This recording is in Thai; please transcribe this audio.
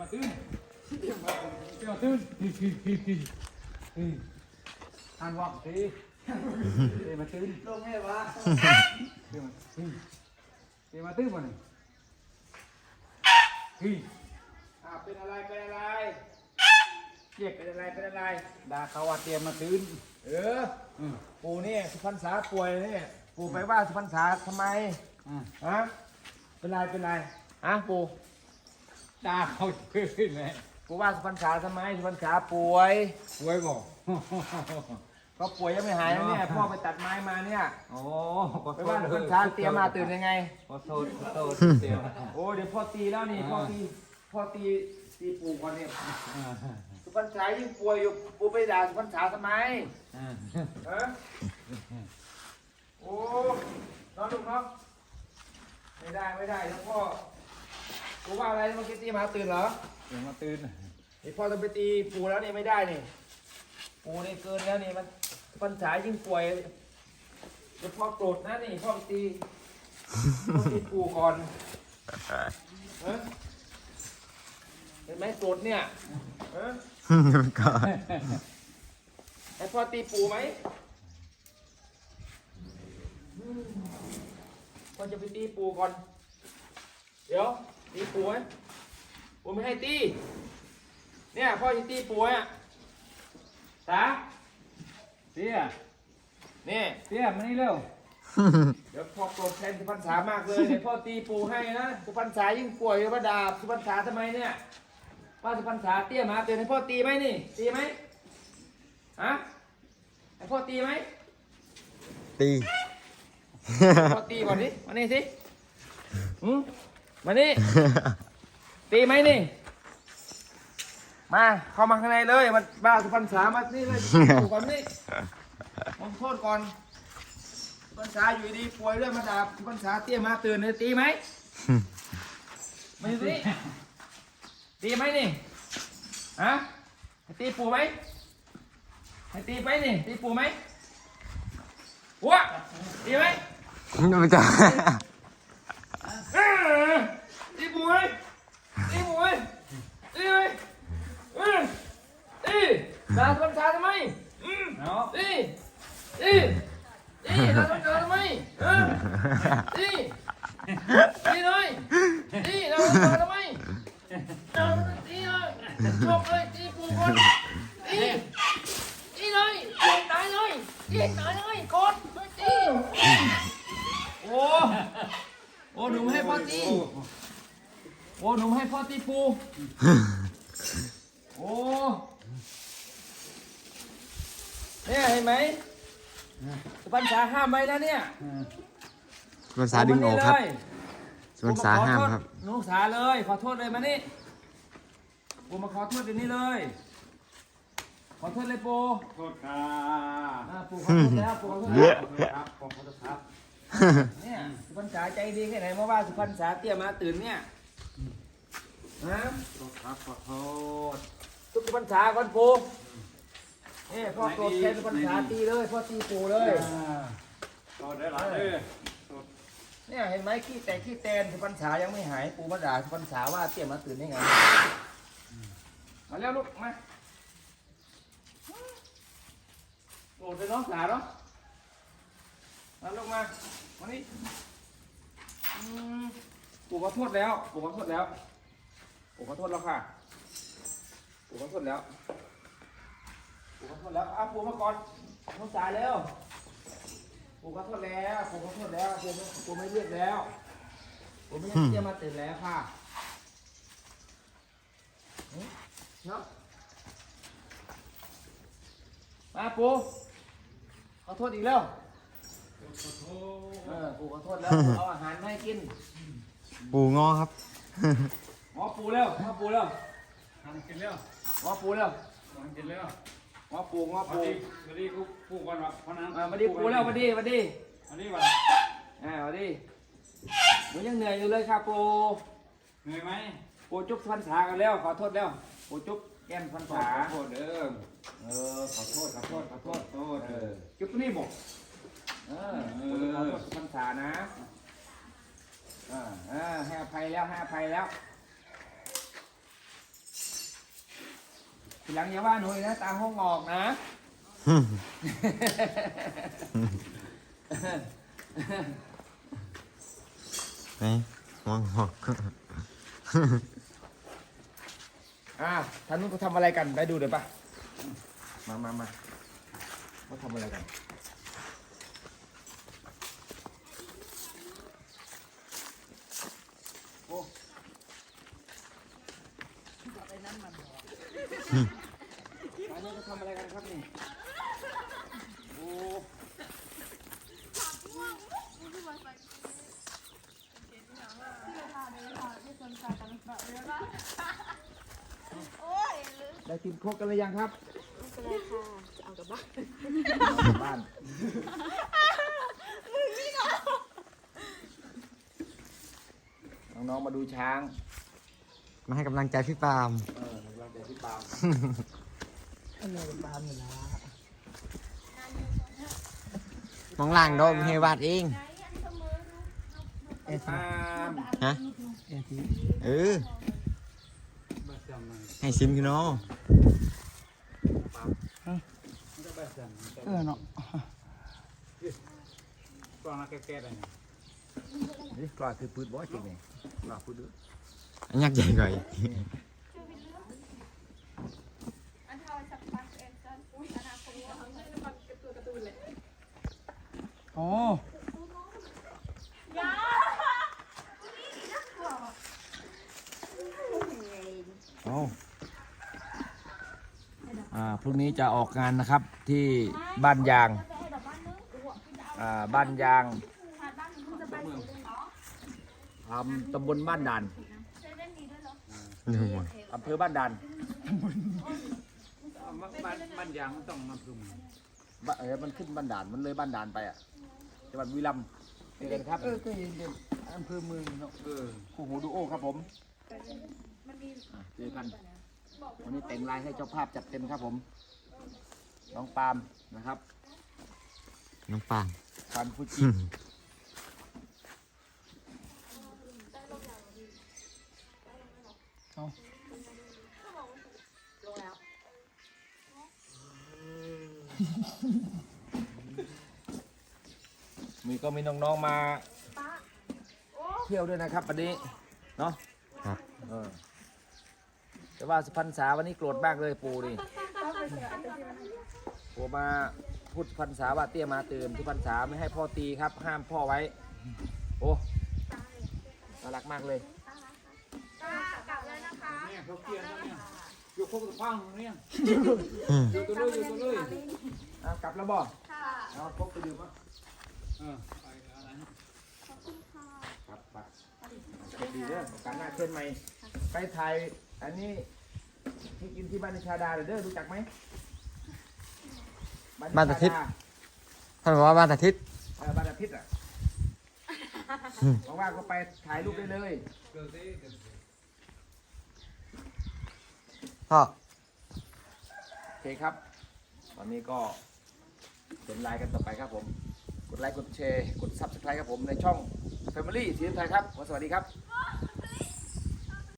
มาตื้นเตรียมมาเตรียมมาตื้นฮิฮิฮิฮิฮิทานวักสิเตรียมมาตื้นลงให้วะเตรียมมาฮิเตรียมมาตื้นมาหนึ่งฮิอ่าเป็นอะไรเป็นอะไรเรียกเป็นอะไรเป็นอะไรด่าเขาว่าเตรียมมาตื้นเอออืมปู่นี่สุพรรษาป่วยนี่ปู่ไปว่าสุพรรษาทำไมอ่าฮะเป็นไรเป็นไรฮะปู่ ด่าเขาตื้นเลยปู่ว่าสุพรรณษาทำไมสุพรรณษาป่วยสวยบอก ก็ป่วยยังไม่หายนะเนี่ยพ่อไปตัดไม้มาเนี่ยโอ้ขอไปโทว่าษสุพรรณษาเตรียมมาตื่นยังไง ขอโทษขอโทษเตรียมโอ้เดี๋ยวพ่อตีแล้วนี่พ่อตีพ่อตีตีปู่ก่อนเนี่ยอ่าสุพรรณษายิ่งป่วยอยู่ปู่ไปด่าสุพรรณษาทำไมอ่าฮะโอ้นอนลูกเนาะไม่ได้ไม่ได้แล้วพ่อ ปู่ว่าอะไรเมื่อกี้ตีหมาตื่นเหรอเตรียมมาตื้นนี่พ่อต้องไปตีปู่แล้วนี่ไม่ได้นี่ ปู่นี่เกินแล้วนี่มันสุพรรณษายิ่งป่วยเดี๋ยวพ่อโกรธนะนี่พ่อไปตีพ่อตีปู่ก่อนฮะเห็นไหมโกรธเนี่ยฮะก่อนให้พ่อตีปู่ไหมพ่อจะไปตีปู่ก่อน เดี๋ยว ตีปู่ไหมปู่ไม่ให้ตี เนี่ยพ่อจะตีปู่อะตาเตี้ยเนี่ยเตี้ยมานี่เร็ว เดี๋ยวพ่อโกรธแทนสุพรรณษามากเลยเดี๋ยวพ่อตีปู่ให้นะสุพรรณษายิ่งป่วยอยู่มาด่าสุพรรณษาทำไมเนี่ยป้าสุพรรณษาเตี้ยหมาเตือนให้พ่อตีไหมนี่ ตีไหมฮะให้พ่อตีไหมตี พ่อตีก่อนดิมานี่สิหื มมานี่ ตีไหมนี่ มาเข้ามาข้างในเลย มันบ้าสุพรรณษามานี่เลยอยู่ก่อนนี่ผมโทษก่อนสุพรรณษาอยู่ดีป่วยด้วยมาด่าสุพรรณษาเตี้ยมาตื่นเลยตีไหมมาสิตีไหมนี่ฮะให้ตีปูไหมให้ตีไปนี่ตีปูไหมวัวตีไหมไม่จ้า อ้ยตีปูไหมตีปูไหมตีไหมเอ้ยตีด่าสุพรรณษาทำไมอืมเนาะตีตีตีด่าสุพรรณษาทำไมออตีตีน่อยตีด่าสุพรรณษาทำไมอาตีเลยชกเลยตีปูก่อนตีตีเลยตีตายเลยตีตายเลยกดตีโอ้โอ้หนูให้พ่อตีโอ้หนู ให้พ่อตีปู โอ้เนี่ยเห็นไหมสุพรรณษาห้ามไว้แล้วเนี่ยสวนสาดึงออกครับเสวนสาห้ามครับหนูสาเลย ขอโทษเลยมานี่ปูมาขอโทษเดี๋ยวนี้เลย ขอโทษเลยปูโทษค่ะอ่าปูขอโทษแล้วปูขอโทษแล้วขอโทษครับขอโทษครับเนี่ยสุพรรณษาใจดีแค่ไหนเมื่อว่าสุพรรณษาเตี้ยมาตื่นเนี่ย ฮะขอโทษครับขอโทษสุพรรณษาก่อนปูนี่พ่อโกรธแทนสุพรรณษาตีเลยพ่อตีปูเลย โทษได้หลายเด้อโทษเนี่ยเห็นไหมขี้แตกขี้แตนสุพรรณษายังไม่หายปูมาด่าสุพรรณษาว่าเตี้ยมาตื่นได้ไงมาแล้วลูกมาโกรธเลยเนาะสาเนาะมาลูกมามานี่อืมปูขอโทษแล้วปูขอโทษแล้ว ปูขอโทษแล้วค่ะ ปูขอโทษแล้ว ปูขอโทษแล้วอะปูมาก่อนน้องสายแล้วปูขอโทษแล้วปูขอโทษแล้วปูไม่ปูไม่เรียกแล้ว ปูไม่เรียกเตี้ยมาตื่นแล้วค่ะเนาะมาปูขอโทษอีกแล้วเออปูขอโทษแล้ว เอาอาหารมาให้กิน ปูงอครับ หมอปูแล้วหมอปูแล้วทำกินแล้วหมอปูแล้วทำกินแล้วหมอปูหมอพอปูดีพอดีกูปลูกก่อนวะเพราะนั้นอ่ามาดีปูแล้วมาดีมาดีมาดีวะอ่ามาดีหนูยังเหนื่อยอยู่เลยครับปูเหนื่อยไหมปูจุ๊บพันษากันแล้วขอโทษแล้วปูจุ๊บแก้มพันขอษาโทษเด้อเออขอโทษขอโทษขอโทษโทษเออจุ๊บตัวนี้บอกเออปูขอโทษพันษานะอ่าอ่าให้อภัยแล้วให้อภัยแล้ว ทีหลังอย่าว่าหนูอีกนะตามห้องออกนะไหนมองหอกอ่าท่านนู้นเขาทำอะไรกัน ได้ดูเดี๋ยวปะมามามาเขาทำอะไรกัน อันนี้เขาทำอะไรกันครับนี่โอ้ได้กินโคกกันหรือยังครับเลยค่ะจะเอากลับบ้านเอากลับบ้านน้องๆมาดูช้าง มาให้กำลังใจพี่ปาล์ม เออเราเด็กที่ปามมองล่างโดมเฮวาดเองปามฮะเออบาสามมันให้ซิมพี่น้องก็บาสามเออเนาะกล้องนักแก้ๆอะไรเนี่ยนี่กลาคือปืนบ่จริงนี่กลาปืนด้วยอันยักษ์ใหญ่กว่าอีก โอ้เอาอ่าพรุ่งนี้จะออกงานนะครับที่บ้านยาง อ่า บ้านยางอำตำบลบ้านด่านดูหมดอำเภอบ้านด่านมันมันมันยางมันต้องมาปรุง บ้านเออมันขึ้นบ้านด่านมันเลยบ้านด่านไปอะจังหวัดบุรีรัมย์เจอกันครับเออก็เห็นเด่นอำเภอเมืองเนาะเออคู่หูดูโอครับผมอะเจอกันวันนี้แต่งลายให้เจ้าภาพจัดเต็มครับผมน้องปาล์มนะครับ น้องปาล์มฟันฟูจิ มีก็มีน้องๆมาเที่ยวด้วยนะครับวันนี้เนาะครับ เออแต่ว่าสุพรรณษาวันนี้โกรธมากเลยปูดิปูมาพูดสุพรรณษาว่าเตี้ยมาตื่นสุพรรณษาไม่ให้พ่อตีครับ ห้ามพ่อไว้ โอ้น่ารักมากเลยเนี่ยเขาเกี่ยงแล้วเนี่ยอยู่โคกตะพังเนี่ยอยู่ตัวเลยอยู่ตัวเลย อะกลับแล้วบ่เอาพกไปดื่มมั้งเออไปอะไรนะครับไปโชคดีเด้อโอกาสหน้าเชิญใหม่ ไปถ่ายอันนี้ที่กินที่บ้านในชาดาเด้อรู้จักไหมในชดท่านบอกว่าบ้านอาทิตย์เออบ้านอาทิตย์อะว่างๆก็ไปถ่ายรูปได้เลยเกิดสิเกิดสิพ่อโอเคครับวันนี้ก็ เป็นไลน์กันต่อไปครับผม กดไลค์กดแชร์กด subscribe ครับผมในช่อง Family ทีมไทยครับ สวัสดีครับ